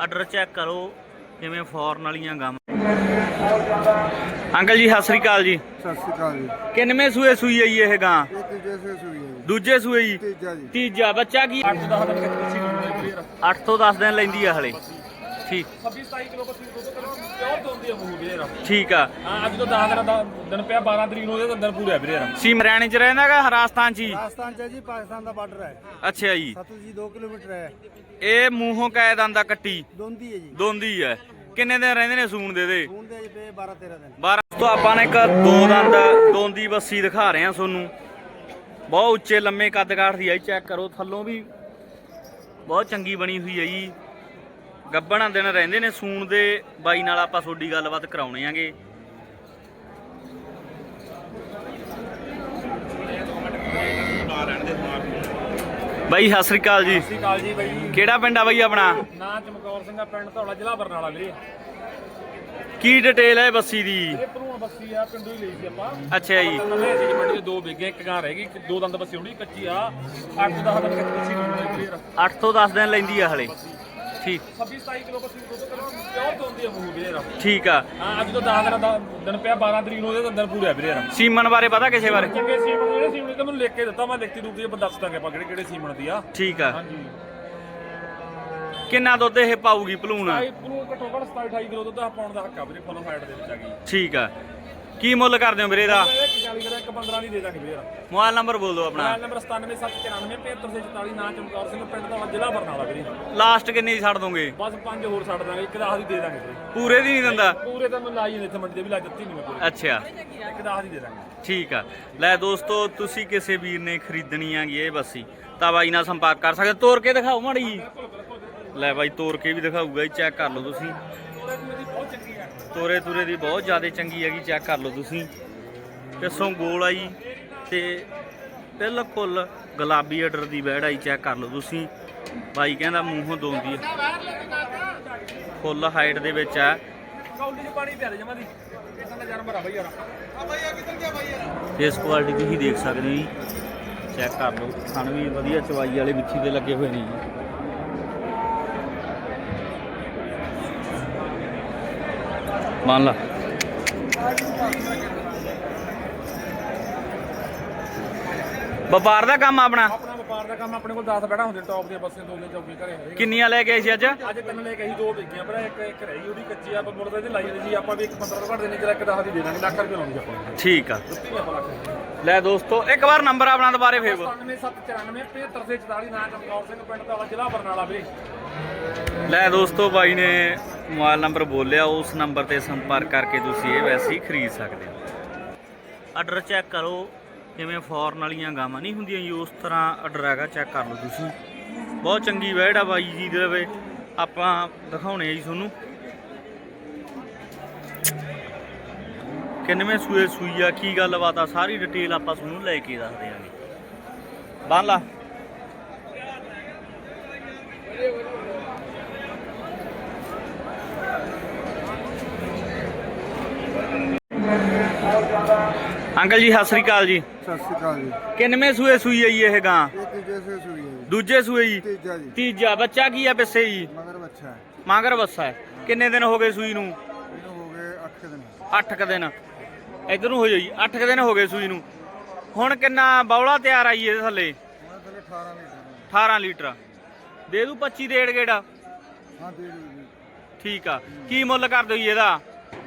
Order check ਕਰੋ ਜਿਵੇਂ foreign ਵਾਲੀਆਂ ਗਾਵਾਂ। ਅੰਕਲ ਜੀ ਸਤਿ ਸ੍ਰੀ ਅਕਾਲ ਜੀ। ਸਤਿ ਸ਼੍ਰੀ ਅਕਾਲ ਜੀ। ਕਿੰਨਵੇਂ ਸੂਏ ਸੂਈ ਜੀ ਇਹ ਗਾਂ? ਸੂਈ ਹੈ ਦੂਜੇ ਸੂਏ ਜੀ? ਤੀਜਾ ਜੀ। ਤੀਜਾ ਬੱਚਾ ਕੀ? 8 ਤੋਂ 10 ਦਿਨ ਲੈਂਦੀ ਆ ਹਲੇ। ਠੀਕ। 26 27 ਕਿਲੋ ਦੁੱਧ ਪਿਓਰ ਵੀਰੇ ਠੀਕ ਆ। ਹਾਂ ਅੱਜ ਤੋਂ 10 ਦਿਨ ਦਾ ਦਿਨ ਪਿਆ 12 ਤਰੀਕ ਨੂੰ ਉਹਦੇ ਅੰਦਰ ਪੂਰੇ ਆ ਵੀਰੇ ਸੀਮ ਹਰਿਆਣੇ ਚ ਰਹਿੰਦਾਗਾ ਰਾਜਸਥਾਨ ਚ ਹੀ? ਰਾਜਸਥਾਨ ਚ ਹੈ ਜੀ ਪਾਕਿਸਤਾਨ ਦਾ ਬਾਰਡਰ ਹੈ। ਅੱਛਾ ਜੀ। ਸਤਲੁਜ ਜੀ 2 ਕਿਲੋਮੀਟਰ ਹੈ। ਇਹ ਮੂੰਹੋਂ ਕੈਦ ਆਂਦਾ ਕੱਟੀ? ਦੋਂਦੀ ਹੈ ਜੀ। ਦੋਂਦੀ ਹੈ। ਕਿੰਨੇ ਦਿਨ ਰਹਿੰਦੇ ਨੇ ਸੂਣ ਦੇ ਦੇ ਹੁਣ ਦੇ ਜੀ ਪਏ 12 13 ਦਿਨ। 12 ਤੋਂ ਆਪਾਂ ਨੇ ਇੱਕ ਦੋ ਦੰਦ ਦੋਂਦੀ ਬੱਸੀ ਦਿਖਾ ਰਹੇ ਹਾਂ ਤੁਹਾਨੂੰ। ਬਹੁਤ ਉੱਚੇ ਲੰਮੇ ਕੱਦ ਕਾਠ ਦੀ ਹੈ ਚੈੱਕ ਕਰੋ। ਥੱਲੋਂ ਵੀ ਬਹੁਤ ਚੰਗੀ ਬਣੀ ਹੋਈ ਹੈ ਜੀ। ਗੱਬਣਾ ਦਿਨ ਰਹਿੰਦੇ ਨੇ ਸੂਣ ਦੇ ਬਾਈ ਨਾਲ ਆਪਾਂ ਤੁਹਾਡੀ ਗੱਲਬਾਤ ਕਰਾਉਣੇ ਆਂਗੇ। ਬਾਈ ਸਤਿ ਸ੍ਰੀ ਅਕਾਲ ਜੀ। ਸਤਿ ਸ਼੍ਰੀ ਅਕਾਲ ਜੀ ਬਾਈ। ਕਿਹੜਾ ਪਿੰਡ ਆ ਬਾਈ ਆਪਣਾ? ਨਾਂ ਚਮਕੌਰ ਸਿੰਘ ਆ ਪਿੰਡ ਧੌਲਾ ਜ਼ਿਲ੍ਹਾ ਬਰਨਾਲਾ ਵੀਰੇ। ਕੀ ਡਿਟੇਲ ਹੈ ਬੱਸੀ ਦੀ? ਇਹ ਭਰੂਣ ਬੱਸੀ ਆ ਪਿੰਡੋਂ ਹੀ ਲਈ ਸੀ ਆਪਾਂ। ਅੱਛਾ ਜੀ। ਨਵੇਂ ਸੀ ਮੰਡੀ ਦੇ ਦੋ ਵਿਗੇ ਇੱਕ ਗਾਂ ਰਹਿ ਗਈ ਦੋ ਦੰਦ ਬੱਸੀ ਹੋਣੀ ਕੱਚੀ ਆ। 8 10 ਦਿਨ ਕੱਚੀ ਸੀ ਹੋਣੀ ਵੀਰੇ 8 ਤੋਂ 10 ਦਿਨ ਲੈਂਦੀ ਆ ਹਲੇ। ਠੀਕ। 26 27 ਕਿਲੋ ਬੱਸੀ ਦੁੱਧ ਕਰ ਪਿਓਰ ਦੋਂਦੀ ਆ ਮੂੰਹ ਵੀਰੇ ਠੀਕ ਆ। ਹਾਂ ਅੱਜ ਤੋਂ 10 ਦਿਨ ਦਾ ਦਿਨ ਪਿਆ 12 ਤਰੀਕ ਨੂੰ ਉਹਦੇ ਅੰਦਰ ਪੂਰੇ ਆ ਵੀਰੇ ਸੀਮਨ ਬਾਰੇ ਪਤਾ ਕਿਸੇ ਬਾਰੇ? ਚੰਗੇ ਸੀਮਨ ਜਿਹੜੇ ਸੀਮਨ ਤੇ ਮੈਨੂੰ ਲਿਖ ਕੇ ਦਿੱਤਾ ਮੈਂ ਲਿਖਤੀ ਰੂਪ ਚ ਦੱਸ ਦਾਂਗੇ ਆਪਾਂ ਕਿਹੜੇ ਕਿਹੜੇ ਸੀਮਨ ਦੀ ਆ। ਠੀਕ ਆ। ਹਾਂਜੀ। ਕਿੰਨਾ ਦੁੱਧ ਇਹ ਪਾਊਗੀ ਭਲੂਣ? ਸਾਈ ਨੂੰ ਘੱਟੋ ਘੱਟ 27 28 ਕਿਲੋ ਦੁੱਧ ਪਾਉਣ ਦਾ ਹੱਕ ਆ ਵੀਰੇ ਫੁੱਲ ਸਾਈਡ ਦੇ ਵਿੱਚ ਆ ਗਈ। ਠੀਕ ਆ। ਕੀ ਮੁੱਲ ਕਰਦੇ ਹੋ ਵੀਰੇ ਦਾ ਇੱਕ 40 ਦਾ ਇੱਕ 15 ਦੀ ਦੇ ਦਾਂਗੇ ਵੀਰੇ। ਮੋਬਾਈਲ ਨੰਬਰ ਬੋਲ ਦਿਓ ਆਪਣਾ। ਮੋਬਾਈਲ ਨੰਬਰ 9779975744 ਨਾਂ ਚਮਕੌਰ ਸਿੰਘ ਪਿੰਡ ਦਾ ਜ਼ਿਲ੍ਹਾ ਬਰਨਾਲਾ ਵੀਰੇ। ਲਾਸਟ ਕਿੰਨੀ ਦੀ ਛੱਡ ਦੋਗੇ? ਬਸ ਪੰਜ ਹੋਰ ਛੱਡ ਦਾਂਗੇ ਇੱਕ 10 ਦੀ ਦੇ ਦਾਂਗੇ ਵੀਰੇ। ਪੂਰੇ ਦੀ ਨਹੀਂ ਦਿੰਦਾ? ਪੂਰੇ ਤਾਂ ਮੈਂ ਲਾਈ ਨਹੀਂ ਇੱਥੇ ਮੰਡੀ ਦੇ ਵੀ ਲਾ ਦਿੱਤੀ ਨਹੀਂ ਮੈਂ ਪੂਰੇ। ਅੱਛਾ। ਇੱਕ 10 ਦੀ ਦੇ ਦਾਂਗੇ। ਠੀਕ ਆ। ਲੈ ਦੋਸਤੋ ਤੁਸੀਂ ਕਿਸੇ ਵੀਰ ਨੇ ਖਰੀਦਣੀ ਆਗੀ ਇਹ ਬੱਸੀ ਤਾਂ ਬਾਈ ਨਾਲ ਸੰਪਰਕ ਕਰ ਸਕਦੇ ਤੋਰ ਕੇ ਦਿਖਾਓ ਮਾੜੀ ਜੀ ਲੈ ਬਾਈ ਤੋਰ ਕੇ ਵੀ ਦਿਖਾਊਗਾ ਜੀ ਚੈੱਕ ਕਰ ਲਓ ਤੁਸੀਂ। ਤੋਰੇ ਤੁਰੇ ਦੀ ਬਹੁਤ ਜ਼ਿਆਦਾ ਚੰਗੀ ਹੈਗੀ ਚੈੱਕ ਕਰ ਲਓ ਤੁਸੀਂ। ਪਿੱਛੋਂ ਗੋਲ ਆਈ ਤੇ ਬਿਲਕੁਲ ਗੁਲਾਬੀ ਆਰਡਰ ਦੀ ਬੈੜ ਆਈ ਚੈੱਕ ਕਰ ਲਓ ਤੁਸੀਂ। ਬਾਈ ਕਹਿੰਦਾ ਮੂੰਹੋਂ ਦੋਂਦੀ ਹੈ ਫੁੱਲ ਹਾਈਟ ਦੇ ਵਿੱਚ ਹੈ ਕੌਲੀ ਚ ਪਾਣੀ ਪਿਆ ਦੇ ਜਮਾ ਦੀ। ਇਦਾਂ ਦਾ ਜਾਨਵਰ ਆ ਬਈ ਯਾਰ। ਫੇਸ ਕੁਆਲਿਟੀ ਤੁਸੀਂ ਦੇਖ ਸਕਦੇ ਹੋ ਜੀ। ਚੈੱਕ ਕਰ ਲਓ। ਥਣ ਵੀ ਵਧੀਆ ਚਵਾਈ ਵਾਲੇ ਵਿੱਚੀ ਦੇ ਲੱਗੇ ਹੋਏ ਨੇ ਜੀ। ਮੰਨ ਲਾ। ਵਪਾਰ ਦਾ ਕੰਮ ਆਪਣਾ? ਆਪਣਾ ਵਪਾਰ ਦਾ ਕੰਮ ਆਪਣੇ ਕੋਲ 10 ਬੈਠਾ ਹੁੰਦੇ ਟੌਪ ਦੀਆਂ ਬੱਸਾਂ ਦੋ ਚੌਕੀ ਘਰੇ। ਕਿੰਨੀਆਂ ਲੈ ਕੇ ਆਏ ਸੀ ਅੱਜ? ਅੱਜ ਤਿੰਨ ਲੈ ਕੇ ਅਸੀਂ ਦੋ ਵੇਚੀਆਂ ਪਰ ਇੱਕ ਇੱਕ ਰਹੀ ਉਹਦੀ ਕੱਚੀ ਆ ਆਪਾਂ ਮੁੱਲ ਤਾਂ ਇਹਦੇ ਲਾਈ ਨਹੀਂ ਜੀ ਆਪਾਂ ਵੀ ਇੱਕ 15 ਘੱਟ ਦੇਣੀ ਜਿਹੜਾ ਇੱਕ 10 ਦੀ ਦੇ ਦਾਂਗੇ ਲੱਖ ਰੁਪਏ ਆਪਾਂ। ਠੀਕ ਆ। ਲੈ ਦੋਸਤੋ ਇੱਕ ਵਾਰ ਨੰਬਰ ਆਪਣਾ ਦੁਬਾਰੇ ਫੇਰ ਬੋਲੋ। 9794 7544 ਨਾਂ ਚਮਕੌਰ ਸਿੰਘ ਪਿੰਡ ਦਾ ਜ਼ਿਲ੍ਹਾ ਬਰਨਾਲਾ ਵੀਰੇ। ਲੈ ਦੋਸਤੋ ਬਾਈ ਨੇ ਮੋਬਾਈਲ ਨੰਬਰ ਬੋਲਿਆ ਉਸ ਨੰਬਰ ਤੇ ਸੰਪਰਕ ਕਰਕੇ ਤੁਸੀਂ ਇਹ ਵੈਸੇ ਖਰੀਦ ਸਕਦੇ ਹੋ। ਆਰਡਰ ਚੈੱਕ ਕਰੋ ਜਿਵੇਂ ਫੋਰਨ ਵਾਲੀਆਂ ਗਾਵਾਂ ਨਹੀਂ ਹੁੰਦੀਆਂ ਜੀ ਉਸ ਤਰ੍ਹਾਂ ਆਰਡਰ ਹੈਗਾ ਚੈੱਕ ਕਰ ਲਓ ਤੁਸੀਂ। ਬਹੁਤ ਚੰਗੀ ਵੈੜ ਆ ਬਾਈ ਜੀ ਦੇ ਵੇ ਆਪਾਂ ਦਿਖਾਉਣੇ ਆ ਜੀ ਤੁਹਾਨੂੰ। ਕਿੰਨਵੇਂ ਸੂਏ ਸੂਈ ਆ ਕੀ ਗੱਲਬਾਤ ਆ ਸਾਰੀ ਡਿਟੇਲ ਆਪਾਂ ਤੁਹਾਨੂੰ ਲੈ ਕੇ ਦੱਸ ਦਿਆਂਗੇ। ਬੰਨ ਲਾ। ਅੰਕਲ ਜੀ ਸਤਿ ਸ੍ਰੀ ਅਕਾਲ ਜੀ। ਸਤਿ ਸ਼੍ਰੀ ਅਕਾਲ ਜੀ। ਕਿੰਨਵੇਂ ਸੂਏ ਸੂਈ ਜੀ ਇਹ ਗਾਂ? ਇਹ ਤੀਜੇ ਸੇ ਸੂਈ ਹੈ ਜੀ। ਦੂਜੇ ਸੂਏ ਜੀ? ਤੀਜਾ ਜੀ। ਤੀਜਾ। ਬੱਚਾ ਕੀ ਆ ਪਿੱਛੇ ਜੀ? ਮਗਰ ਬੱਚਾ ਹੈ। ਮਾਂਗਰ ਬੱਸਾ ਹੈ। ਕਿੰਨੇ ਦਿਨ ਹੋ ਗਏ ਸੂਈ ਨੂੰ? 8 ਦਿਨ 8 ਕ ਦਿਨ। ਇਧਰ ਨੂੰ ਹੋ ਜਾਓ ਜੀ 8 ਕ ਦਿਨ ਹੋ ਗਏ ਸੂਈ ਨੂੰ। ਹੁਣ ਕਿੰਨਾ ਬੌਲਾ ਤਿਆਰ ਆਈ ਇਹਦੇ ਥੱਲੇ? ਉਹਨਾਂ ਥੱਲੇ 18 ਲੀਟਰ 18 ਲੀਟਰ। ਦੇ ਦੂ 25 ਡੇਢ ਗੇੜਾ? ਹਾਂ ਦੇ ਜੀ। ਠੀਕ ਆ। ਕੀ ਮੁੱਲ ਕਰ ਦਿਓ ਜੀ ਇਹਦਾ?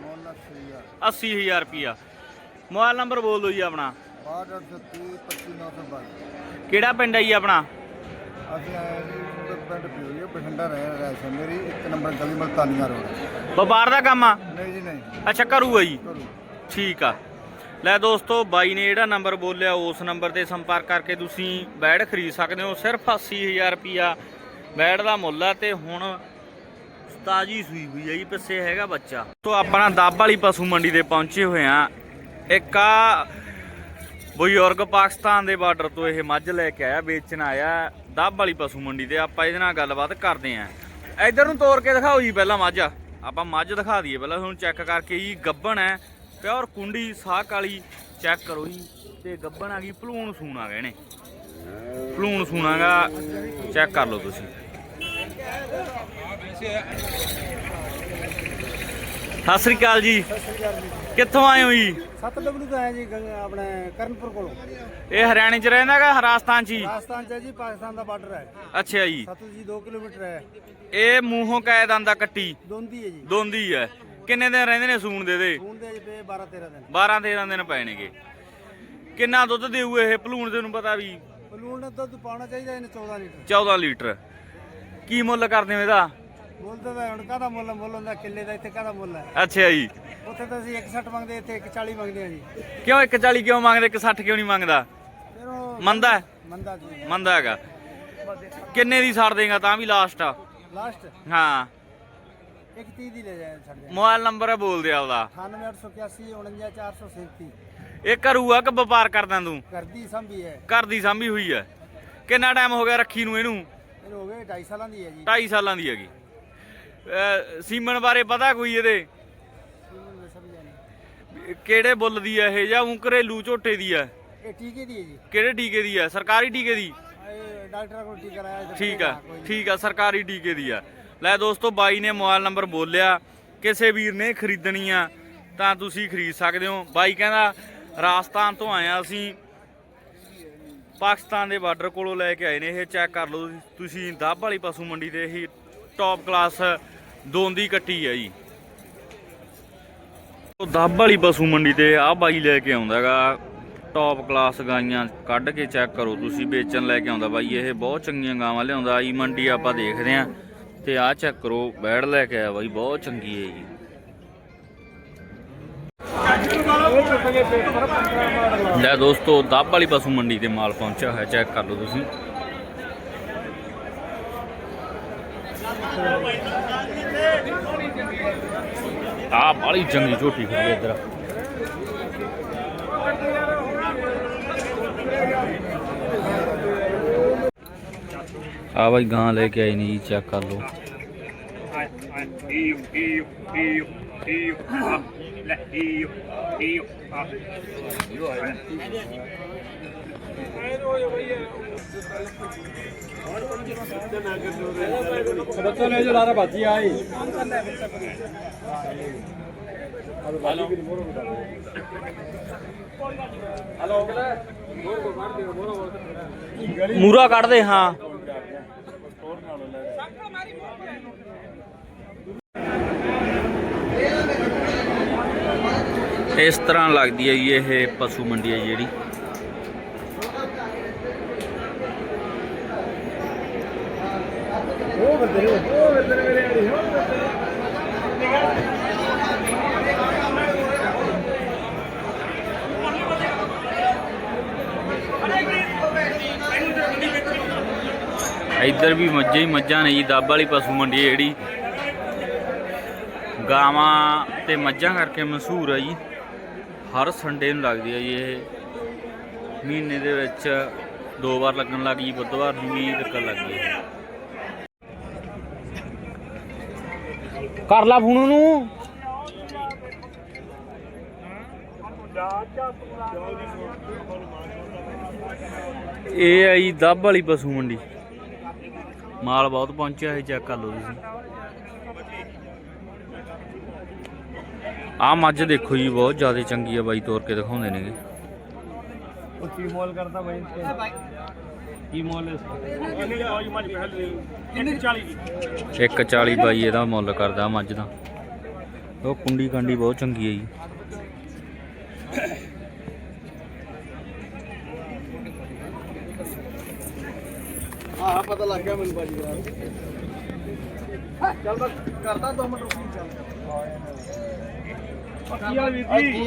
ਮੁੱਲ 80000 80000 ਰੁਪਿਆ ਮੋਬਾਈਲ ਨੰਬਰ ਬੋਲ ਦਿਓ ਜੀ ਆਪਣਾ। 6230 25922 ਕਿਹੜਾ ਪਿੰਡ ਹੈ ਜੀ ਆਪਣਾ? ਅਸੀਂ ਆਏ ਜੀ ਪਿੰਡ ਪਿਉਰੀ ਬਠਿੰਡਾ ਰਹਿ ਰਿਹਾ ਸੀ ਮੇਰੀ ਇੱਕ ਨੰਬਰ ਗਲੀ ਮਲਤਾਨੀਆਂ ਰੋਡ। ਵਪਾਰ ਦਾ ਕੰਮ ਆ? ਨਹੀਂ ਜੀ ਨਹੀਂ। ਅੱਛਾ ਕਰੂਗਾ ਜੀ। ਕਰੋ ਠੀਕ ਆ। ਲੈ ਦੋਸਤੋ ਬਾਈ ਨੇ ਜਿਹੜਾ ਨੰਬਰ ਬੋਲਿਆ ਉਸ ਨੰਬਰ ਤੇ ਸੰਪਰਕ ਕਰਕੇ ਤੁਸੀਂ ਬੈਡ ਖਰੀਦ ਸਕਦੇ ਹੋ। ਸਿਰਫ 80000 ਰੁਪਿਆ ਬੈਡ ਦਾ ਮੁੱਲ ਆ ਤੇ ਹੁਣ ਤਾਜੀ ਸੂਈ ਹੋਈ ਹੈ ਜੀ ਪਿੱਛੇ ਹੈਗਾ ਬੱਚਾ। ਤੋਂ ਆਪਣਾ ਦੱਬ ਵਾਲੀ ਪਸ਼ੂ ਮੰਡੀ ਤੇ ਪਹੁੰਚੇ ਹੋਏ ਆ। ਇੱਕ ਆ ਬਜ਼ੁਰਗ ਪਾਕਿਸਤਾਨ ਦੇ ਬਾਰਡਰ ਤੋਂ ਇਹ ਮੱਝ ਲੈ ਕੇ ਆਇਆ, ਵੇਚਣ ਆਇਆ, ਦੱਬ ਵਾਲੀ ਪਸ਼ੂ ਮੰਡੀ ਤੇ। ਆਪਾਂ ਇਹਦੇ ਨਾਲ ਗੱਲਬਾਤ ਕਰਦੇ ਆਂ। ਇੱਧਰ ਨੂੰ ਤੋੜ ਕੇ ਦਿਖਾਓ ਜੀ ਪਹਿਲਾਂ ਮੱਝ। ਆਪਾਂ ਮੱਝ ਦਿਖਾ ਦਈਏ ਪਹਿਲਾਂ ਤੁਹਾਨੂੰ ਚੈੱਕ ਕਰਕੇ ਜੀ, ਗੱਬਣ ਹੈ, ਪਿਓਰ ਕੁੰਡੀ ਸਾਹ ਕਾਲੀ ਚੈੱਕ ਕਰੋ ਜੀ। ਤੇ ਗੱਬਣ ਆ ਗਈ, ਭਲੂਣ ਸੂਣਾ ਆ ਗਏ ਨੇ। ਭਲੂਣ ਸੂਣਾਗਾ ਚੈੱਕ ਕਰ ਲਓ ਤੁਸੀਂ। ਸਤਿ ਸ੍ਰੀ ਅਕਾਲ ਜੀ। ਕਿੱਥੋਂ ਆਏ ਹੋ ਜੀ? ਸੱਤ ਡਬਲੂ ਤੋਂ ਆਇਆ ਜੀ ਗ- ਆਪਣੇ ਕਰਨਪੁਰ ਕੋਲੋਂ। ਇਹ ਹਰਿਆਣੇ ਚ ਰਹਿੰਦਾ ਹੈਗਾ ਰਾਜਸਥਾਨ ਚ ਹੀ ਰਾਜਸਥਾਨ ਚ ਹੈ ਜੀ ਪਾਕਿਸਤਾਨ ਦਾ ਬਾਰਡਰ ਹੈ। ਅੱਛਾ ਜੀ। ਸਤੂ ਜੀ 2 ਕਿਲੋਮੀਟਰ ਹੈ। ਇਹ ਮੂੰਹੋਂ ਕੈਦ ਆਂਦਾ ਕੱਟੀ? ਦੋਂਦੀ ਹੈ ਜੀ। ਦੋਂਦੀ ਹੈ। ਕਿੰਨੇ ਦਿਨ ਰਹਿੰਦੇ ਨੇ ਸੂਣ ਦੇ ਦੇ? ਖੂਨ ਦੇ ਪਏ 12 13 ਦਿਨ। 12 13 ਦਿਨ ਪਏ ਨੇਗੇ। ਕਿੰਨਾ ਦੁੱਧ ਦੇਊ ਇਹ? ਭਲੂਣ ਤੈਨੂੰ ਪਤਾ ਵੀ। ਬਲੂਣ ਦਾ ਦੁੱਧ ਪਾਉਣਾ ਚਾਹੀਦਾ ਇਹਨੇ 14 ਲੀਟਰ। 14 ਲੀਟਰ। ਕੀ ਮੁੱਲ ਕਰਦੇ ਹੋ ਇਹਦਾ? ਮੁੱਲ ਤਾਂ ਹੁਣ ਕਾਹਦਾ ਮੁੱਲ ਮੁੱਲ ਹੁੰਦਾ? ਕਿੱਲੇ ਦਾ ਇੱਥੇ ਕਾਹਦਾ ਮੁੱਲ ਹੈ? ਅੱਛਾ ਜੀ। ਉੱਥੇ ਤਾਂ ਅਸੀਂ 160 ਮੰਗਦੇ ਇੱਥੇ 140 ਮੰਗਦੇ ਆ ਜੀ। ਕਿਉਂ 140 ਕਿਉਂ ਮੰਗਦੇ 160 ਕਿਉਂ ਨਹੀਂ ਮੰਗਦਾ? ਫਿਰ ਉਹ ਮੰਦਾ ਹੈ? ਮੰਦਾ ਜੀ। ਮੰਦਾ ਹੈਗਾ। ਕਿੰਨੇ ਦੀ ਛੱਡ ਦੇਗਾ ਤਾਂ ਵੀ ਲਾਸਟ ਆ। ਲਾਸਟ ਹਾਂ। 130 ਦੀ ਲੈ ਜਾਏ ਛੱਡ ਦੇ ਮੋਬਾਈਲ ਨੰਬਰ ਬੋਲ ਦੇ ਆਪਦਾ। 9881 49437 ਇਹ ਕਰੂਗਾ ਕਿ ਵਪਾਰ ਕਰਦਾ ਤੂੰ? ਕਰਦੀ ਸੰਭੀ ਹੈ। ਘਰ ਦੀ ਸਾਂਭੀ ਹੋਈ ਹੈ। ਕਿੰਨਾ ਟਾਈਮ ਹੋ ਗਿਆ ਰੱਖੀ ਨੂੰ ਇਹਨੂੰ? ਇਹ ਹੋ ਗਏ 2.5 ਸਾਲਾਂ ਦੀ ਹੈ ਜੀ। 2.5 ਸਾਲਾਂ ਦੀ ਹੈਗੀ। ਅਹ ਸੀਮਨ ਬਾਰੇ ਪਤਾ ਕੋਈ ਇਹਦੇ ਸੀਮਨ ਦੇ ਸਭ ਜਾਣੇ ਵੀ ਕਿਹੜੇ ਬੁੱਲ ਦੀ ਹੈ ਇਹ? ਜਾਂ ਉਹ ਘਰੇਲੂ ਝੋਟੇ ਦੀ ਹੈ ਇਹ ਟੀਕੇ ਦੀ ਹੈ ਜੀ। ਕਿਹੜੇ ਟੀਕੇ ਦੀ ਹੈ ਸਰਕਾਰੀ ਟੀਕੇ ਦੀ? ਇਹ ਡਾਕਟਰ ਕੋਲ ਟੀਕਾ ਲਾਇਆ ਤੇ ਠੀਕ ਆ ਕੋਈ। ਠੀਕ ਆ ਸਰਕਾਰੀ ਟੀਕੇ ਦੀ ਆ। ਲੈ ਦੋਸਤੋ ਬਾਈ ਨੇ ਮੋਬਾਈਲ ਨੰਬਰ ਬੋਲਿਆ ਕਿਸੇ ਵੀਰ ਨੇ ਖਰੀਦਣੀ ਆ ਤਾਂ ਤੁਸੀਂ ਖਰੀਦ ਸਕਦੇ ਹੋ। ਬਾਈ ਕਹਿੰਦਾ ਰਾਜਸਥਾਨ ਤੋਂ ਆਏ ਆ ਅਸੀਂ। ਪਾਕਿਸਤਾਨ ਦੇ ਬਾਰਡਰ ਕੋਲੋਂ ਲੈ ਕੇ ਆਏ ਨੇ ਇਹ ਚੈੱਕ ਕਰ ਲਓ ਤੁਸੀਂ। ਦੱਬ ਵਾਲੀ ਪਸ਼ੂ ਮੰਡੀ ਤੇ ਇਹ ਟੌਪ ਕਲਾਸ ਦੋਂਦੀ ਕੱਟੀ ਆ ਜੀ। ਦੱਬ ਵਾਲੀ ਪਸ਼ੂ ਮੰਡੀ ਤੇ ਆ ਬਾਈ ਲੈ ਕੇ ਆਉਂਦਾ ਆਉਂਦਾਗਾ ਟੌਪ ਕਲਾਸ ਗਾਈਆਂ ਕੱਢ ਕੇ ਚੈੱਕ ਕਰੋ ਤੁਸੀਂ, ਵੇਚਣ ਲੈ ਕੇ ਆਉਂਦਾ ਬਾਈ। ਇਹ ਬਹੁਤ ਚੰਗੀਆਂ ਗਾਵਾਂ ਲਿਆਉਂਦਾ ਆਈ ਮੰਡੀ ਆਪਾਂ ਦੇਖਦੇ ਆਂ ਤੇ ਆਹ ਚੈੱਕ ਕਰੋ, ਬੈੜ ਲੈ ਕੇ ਆਇਆ ਬਾਈ, ਬਹੁਤ ਚੰਗੀ ਹੈ ਜੀ। ਲੈ ਦੋਸਤੋ, ਦੱਬ ਵਾਲੀ ਪਸ਼ੂ ਮੰਡੀ ਤੇ ਮਾਲ ਪਹੁੰਚਿਆ ਹੋਇਆ ਚੈੱਕ ਕਰ ਲਓ ਤੁਸੀਂ। ਆ ਬੜੀ ਚੰਗੀ ਝੋਟੀ ਖੜੀ ਹੈ ਇੱਧਰ ਆ ਬਾਈ ਗਾਂ ਲੈ ਕੇ ਆਈ ਨੇ ਜੀ ਚੈੱਕ ਕਰ ਲਓ ਬੱਚਾ ਲੈ ਜੋ ਲਾਰਾ ਬਾਜੀ ਆਈ। ਮੂਰਾ ਕੱਢ ਦੇ ਹਾਂ। ਇਸ ਤਰ੍ਹਾਂ ਲੱਗਦੀ ਹੈ ਜੀ ਇਹ ਪਸ਼ੂ ਮੰਡੀ ਹੈ ਜਿਹੜੀ। ਉਹ ਬੰਦੇ ਉਹ ਬੰਦੇ ਮੇਰੇ ਵਾਲੀ ਉਹ ਬੰਦੇ ਨੇ ਇੱਧਰ ਵੀ ਮੱਝਾਂ ਹੀ ਮੱਝਾਂ ਨੇ ਜੀ, ਦੱਬ ਵਾਲੀ ਪਸ਼ੂ ਮੰਡੀ ਜਿਹੜੀ। ਗਾਵਾਂ ਤੇ ਮੱਝਾਂ ਕਰਕੇ ਮਸ਼ਹੂਰ ਹੈ ਜੀ। ਹਰ ਸੰਡੇ ਨੂੰ ਲੱਗਦੀ ਹੈ ਜੀ ਇਹ। ਮਹੀਨੇ ਦੇ ਵਿੱਚ ਦੋ ਵਾਰ ਲੱਗਣ ਲੱਗ ਗਈ, ਬੁੱਧਵਾਰ ਨੂੰ ਵੀ ਲੱਗਣ ਲੱਗ ਗਈ। ਕਰ ਲਾ ਫੋਨ ਨੂੰ ਇਹ ਆਈ ਦੱਬ ਵਾਲੀ ਪਸ਼ੂ ਮੰਡੀ। ਮਾਲ ਬਹੁਤ ਪਹੁੰਚਿਆ ਹੈ ਚੈੱਕ ਕਰ ਲਓ ਤੁਸੀਂ। ਆ ਮੱਝ ਦੇਖੋ ਜੀ ਬਹੁਤ ਜ਼ਿਆਦਾ ਚੰਗੀ ਆ ਬਾਈ ਤੋਰ ਕੇ ਦਿਖਾਉਂਦੇ ਨੇਗੇ। ਉਹ ਕੀ ਮੋਲ ਕਰਦਾ ਬਾਈ। ਕੀ ਮੋਲ ਇਹਨੇ ਆਵਾਜ਼ ਮੱਝ ਪਹਿਲ ਇਹਨੇ 40 ਦੀ? 140 ਬਾਈ ਇਹਦਾ ਮੁੱਲ ਕਰਦਾ ਮੱਝ ਦਾ। ਉਹ ਕੁੰਡੀ ਕਾਂਡੀ ਬਹੁਤ ਚੰਗੀ ਹੈ ਜੀ। ਹਾਂ ਪਤਾ ਲੱਗ ਗਿਆ ਮੈਨੂੰ ਬਾਜੀ ਦਾ। ਚੱਲ ਮੈਂ ਕਰਦਾ 2 ਮਿੰਟ ਰੁਕੀ ਚੱਲ। ਕੀ ਆ ਵੀਰ ਜੀ।